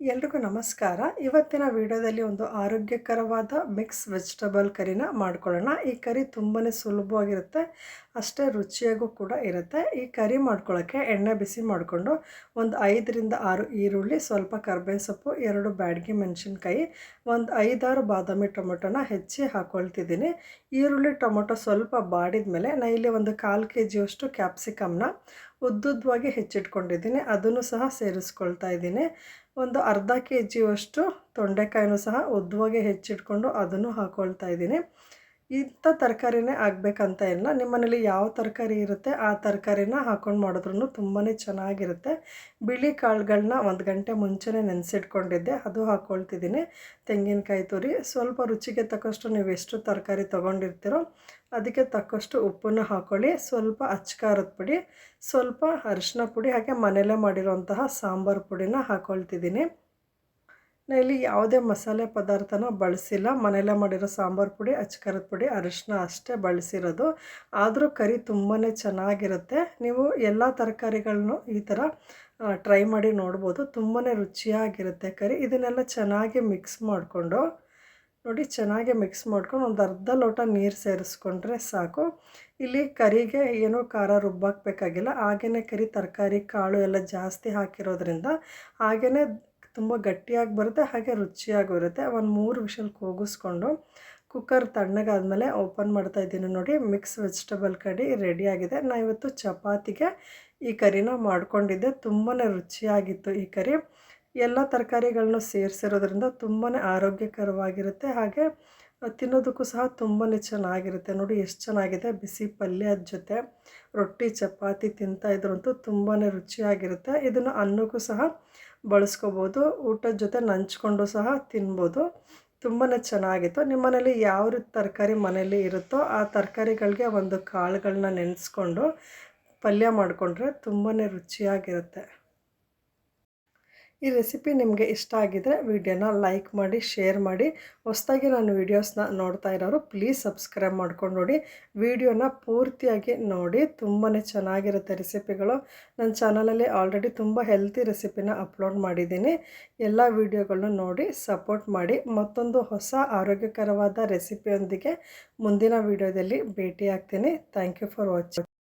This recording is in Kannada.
ಎಲ್ರಿಗೂ ನಮಸ್ಕಾರ. ಇವತ್ತಿನ ವಿಡಿಯೋದಲ್ಲಿ ಒಂದು ಆರೋಗ್ಯಕರವಾದ ಮಿಕ್ಸ್ ವೆಜಿಟಬಲ್ ಕರಿನ ಮಾಡ್ಕೊಳ್ಳೋಣ. ಈ ಕರಿ ತುಂಬಾ ಸುಲಭವಾಗಿರುತ್ತೆ, ಅಷ್ಟೇ ರುಚಿಯಾಗೂ ಕೂಡ ಇರುತ್ತೆ. ಈ ಕರಿ ಮಾಡ್ಕೊಳ್ಳೋಕ್ಕೆ ಎಣ್ಣೆ ಬಿಸಿ ಮಾಡಿಕೊಂಡು ಒಂದು ಐದರಿಂದ ಆರು ಈರುಳ್ಳಿ, ಸ್ವಲ್ಪ ಕರ್ಬೇವಿನ ಸೊಪ್ಪು, ಎರಡು ಬ್ಯಾಡಗಿ ಮೆಣಸಿನ್ಕಾಯಿ, ಒಂದು ಐದಾರು ಬಾದಾಮಿ ಟೊಮೊಟೊನ ಹೆಚ್ಚಿ ಹಾಕ್ಕೊಳ್ತಿದ್ದೀನಿ ಈರುಳ್ಳಿ, ಟೊಮೊಟೊ ಸ್ವಲ್ಪ ಬಾಡಿದ ಮೇಲೆ ನಾ ಇಲ್ಲಿ ಒಂದು ಕಾಲು ಕೆ ಜಿಯಷ್ಟು ಕ್ಯಾಪ್ಸಿಕಮ್ನ ಉದ್ದುದ್ದವಾಗಿ ಹೆಚ್ಚಿಟ್ಕೊಂಡಿದ್ದೀನಿ. ಅದನ್ನು ಸಹ ಸೇರಿಸ್ಕೊಳ್ತಾ ಇದ್ದೀನಿ. ಒಂದು ಅರ್ಧ ಕೆ ಜಿಯಷ್ಟು ತೊಂಡೆಕಾಯಿನೂ ಸಹ ಉದ್ದವಾಗಿ ಹೆಚ್ಚಿಟ್ಕೊಂಡು ಅದನ್ನು ಹಾಕ್ಕೊಳ್ತಾ ಇದ್ದೀನಿ. ಇಂಥ ತರಕಾರಿನೇ ಆಗಬೇಕಂತ ಇಲ್ಲ. ನಿಮ್ಮ ಮನೇಲಿ ಯಾವ ತರಕಾರಿ ಇರುತ್ತೆ, ಆ ತರಕಾರಿನ ಹಾಕ್ಕೊಂಡು ಮಾಡಿದ್ರೂ ತುಂಬಾ ಚೆನ್ನಾಗಿರುತ್ತೆ. ಬಿಳಿ ಕಾಳುಗಳನ್ನ ಒಂದು ಗಂಟೆ ಮುಂಚೆನೇ ನೆನೆಸಿಟ್ಕೊಂಡಿದ್ದೆ, ಅದು ಹಾಕ್ಕೊಳ್ತಿದ್ದೀನಿ ತೆಂಗಿನಕಾಯಿ ತುರಿ, ಸ್ವಲ್ಪ ರುಚಿಗೆ ತಕ್ಕಷ್ಟು ನೀವು ಎಷ್ಟು ತರಕಾರಿ ತೊಗೊಂಡಿರ್ತೀರೋ ಅದಕ್ಕೆ ತಕ್ಕಷ್ಟು ಉಪ್ಪನ್ನು ಹಾಕ್ಕೊಳ್ಳಿ ಸ್ವಲ್ಪ ಅಚ್ಕಾರದ ಪುಡಿ, ಸ್ವಲ್ಪ ಅರಿಶಿನ ಪುಡಿ, ಹಾಗೆ ಮನೆಯಲ್ಲೇ ಮಾಡಿರೋಂತಹ ಸಾಂಬಾರು ಪುಡಿನ ಹಾಕ್ಕೊಳ್ತಿದ್ದೀನಿ ನಾನು ಇಲ್ಲಿ ಯಾವುದೇ ಮಸಾಲೆ ಪದಾರ್ಥನ ಬಳಸಿಲ್ಲ. ಮನೆಯಲ್ಲೇ ಮಾಡಿರೋ ಸಾಂಬಾರು ಪುಡಿ ಅಚ್ಕಾರದ ಪುಡಿ ಅರಿಶಿನ ಅಷ್ಟೇ ಬಳಸಿರೋದು. ಆದರೂ ಕರಿ ತುಂಬಾ ಚೆನ್ನಾಗಿರುತ್ತೆ. ನೀವು ಎಲ್ಲ ತರಕಾರಿಗಳನ್ನು ಈ ಥರ ಟ್ರೈ ಮಾಡಿ ನೋಡ್ಬೋದು. ತುಂಬಾ ರುಚಿಯಾಗಿರುತ್ತೆ ಕರಿ. ಇದನ್ನೆಲ್ಲ ಚೆನ್ನಾಗಿ ಮಿಕ್ಸ್ ಮಾಡಿಕೊಂಡು, ನೋಡಿ ಚೆನ್ನಾಗಿ ಮಿಕ್ಸ್ ಮಾಡ್ಕೊಂಡು ಒಂದು ಅರ್ಧ ಲೋಟ ನೀರು ಸೇರಿಸ್ಕೊಂಡ್ರೆ ಸಾಕು. ಇಲ್ಲಿ ಕರಿಗೆ ಏನೂ ಖಾರ ರುಬ್ಬಾಕಬೇಕಾಗಿಲ್ಲ. ಹಾಗೆಯೇ ಕರಿ ತರಕಾರಿ ಕಾಳು ಎಲ್ಲ ಜಾಸ್ತಿ ಹಾಕಿರೋದ್ರಿಂದ ಹಾಗೆಯೇ ತುಂಬ ಗಟ್ಟಿಯಾಗಿ ಬರುತ್ತೆ, ಹಾಗೆ ರುಚಿಯಾಗೂ ಇರುತ್ತೆ. ಒಂದು ಮೂರು ವಿಷಲ್ ಕೂಗಿಸ್ಕೊಂಡು ಕುಕ್ಕರ್ ತಣ್ಣಗಾದಮೇಲೆ ಓಪನ್ ಮಾಡ್ತಾ ಇದ್ದೀನಿ ನೋಡಿ. ಮಿಕ್ಸ್ ವೆಜಿಟಬಲ್ ಕಡಿ ರೆಡಿಯಾಗಿದೆ ನಾನು ಇವತ್ತು ಚಪಾತಿಗೆ ಈ ಕರಿನ ಮಾಡ್ಕೊಂಡಿದ್ದೆ. ತುಂಬಾ ರುಚಿಯಾಗಿತ್ತು ಈ ಕರಿ. ಎಲ್ಲ ತರಕಾರಿಗಳನ್ನ ಸೇರಿಸಿರೋದ್ರಿಂದ ತುಂಬಾ ಆರೋಗ್ಯಕರವಾಗಿರುತ್ತೆ. ಹಾಗೆ ತಿನ್ನೋದಕ್ಕೂ ಸಹ ತುಂಬಾ ಚೆನ್ನಾಗಿರುತ್ತೆ. ನೋಡಿ, ಎಷ್ಟು ಚೆನ್ನಾಗಿದೆ. ಬಿಸಿ ಪಲ್ಯದ ಜೊತೆ ರೊಟ್ಟಿ, ಚಪಾತಿ ತಿಂತಾಯಿದ್ರಂತೂ ತುಂಬಾ ರುಚಿಯಾಗಿರುತ್ತೆ. ಇದನ್ನು ಅನ್ನಕ್ಕೂ ಸಹ ಬಳಸ್ಕೋಬೋದು, ಊಟದ ಜೊತೆ ನಂಚ್ಕೊಂಡು ಸಹ ತಿನ್ಬೋದು. ತುಂಬಾ ಚೆನ್ನಾಗಿತ್ತು. ನಿಮ್ಮ ಮನೇಲಿ ಯಾವ ರೀತಿ ತರಕಾರಿ ಮನೇಲಿ ಇರುತ್ತೋ ಆ ತರಕಾರಿಗಳಿಗೆ ಒಂದು ಕಾಳುಗಳನ್ನ ನೆನೆಸ್ಕೊಂಡು ಪಲ್ಯ ಮಾಡಿಕೊಂಡ್ರೆ ತುಂಬಾ ರುಚಿಯಾಗಿರುತ್ತೆ. ಈ ರೆಸಿಪಿ ನಿಮಗೆ ಇಷ್ಟ ಆಗಿದರೆ ವಿಡಿಯೋನ ಲೈಕ್ ಮಾಡಿ, ಶೇರ್ ಮಾಡಿ. ಹೊಸದಾಗಿ ನಾನು ವೀಡಿಯೋಸ್ನ ನೋಡ್ತಾ ಇರೋರು ಪ್ಲೀಸ್ ಸಬ್ಸ್ಕ್ರೈಬ್ ಮಾಡ್ಕೊಂಡು ನೋಡಿ. ವಿಡಿಯೋನ ಪೂರ್ತಿಯಾಗಿ ನೋಡಿ. ತುಂಬಾ ಚೆನ್ನಾಗಿರುತ್ತೆ ರೆಸಿಪಿಗಳು. ನನ್ನ ಚಾನಲಲ್ಲಿ ಆಲ್ರೆಡಿ ತುಂಬ ಹೆಲ್ತಿ ರೆಸಿಪಿನ ಅಪ್ಲೋಡ್ ಮಾಡಿದ್ದೀನಿ. ಎಲ್ಲ ವೀಡಿಯೋಗಳನ್ನ ನೋಡಿ, ಸಪೋರ್ಟ್ ಮಾಡಿ. ಮತ್ತೊಂದು ಹೊಸ ಆರೋಗ್ಯಕರವಾದ ರೆಸಿಪಿಯೊಂದಿಗೆ ಮುಂದಿನ ವೀಡಿಯೋದಲ್ಲಿ ಭೇಟಿ ಆಗ್ತೀನಿ ಥ್ಯಾಂಕ್ ಯು ಫಾರ್ ವಾಚಿಂಗ್